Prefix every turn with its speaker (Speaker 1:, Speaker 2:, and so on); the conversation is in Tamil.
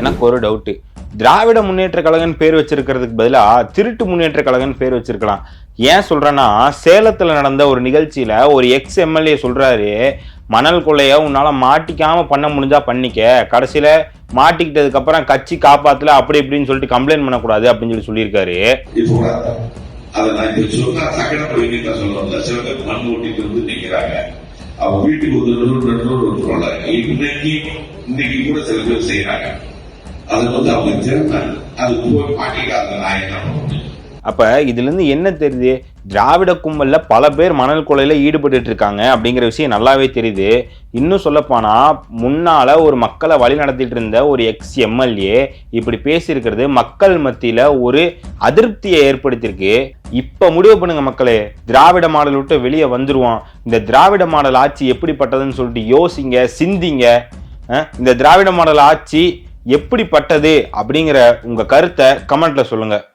Speaker 1: எனக்கு ஒரு டவுட்டு திராவிட முன்னேற்ற கழகம் பேர் வச்சிருக்கிறதுக்கு பதிலாக திருட்டு முன்னேற்ற கழகம் பேர் வச்சிருக்கலாம். ஏன் சொல்றேன்னா சேலத்தில் நடந்த ஒரு நிகழ்ச்சியில ஒரு எக்ஸ் எம்எல்ஏ சொல்றாரு மணல் கொள்ளைய உன்னால மாட்டிக்காம பண்ண முடிஞ்சா பண்ணிக்க. கடைசியில மாட்டிக்கிட்டதுக்கு அப்புறம் கட்சி காப்பாத்துல அப்படி இப்படின்னு சொல்லிட்டு கம்ப்ளைண்ட் பண்ணக்கூடாது அப்படின்னு சொல்லி சொல்லியிருக்காரு.
Speaker 2: வீட்டுக்கு இன்னைக்கு கூட சில பேர் செய்யறாங்க அது வந்து அவங்க போய் மாட்டிக்காத என்ன
Speaker 1: அப்ப இதுல இருந்து என்ன தெரியுது? திராவிட கும்பல்ல பல பேர் மணல் கொலையில ஈடுபட்டு இருக்காங்க அப்படிங்கிற விஷயம் நல்லாவே தெரியுது. இன்னும் சொல்லப்போனா முன்னால ஒரு மக்களை வழி நடத்திட்டு இருந்த ஒரு எக்ஸ் எம்எல்ஏ இப்படி பேசியிருக்கிறது மக்கள் மத்தியில ஒரு அதிருப்தியை ஏற்படுத்தியிருக்கு. இப்ப முடிவு பண்ணுங்க மக்களே திராவிட மாடல் விட்டு வெளியே வந்துருவோம். இந்த திராவிட மாடல் ஆட்சி எப்படிப்பட்டதுன்னு சொல்லிட்டு யோசிங்க சிந்திங்க. இந்த திராவிட மாடல் ஆட்சி எப்படிப்பட்டது அப்படிங்கிற உங்கள் கருத்தை கமெண்ட்டில் சொல்லுங்கள்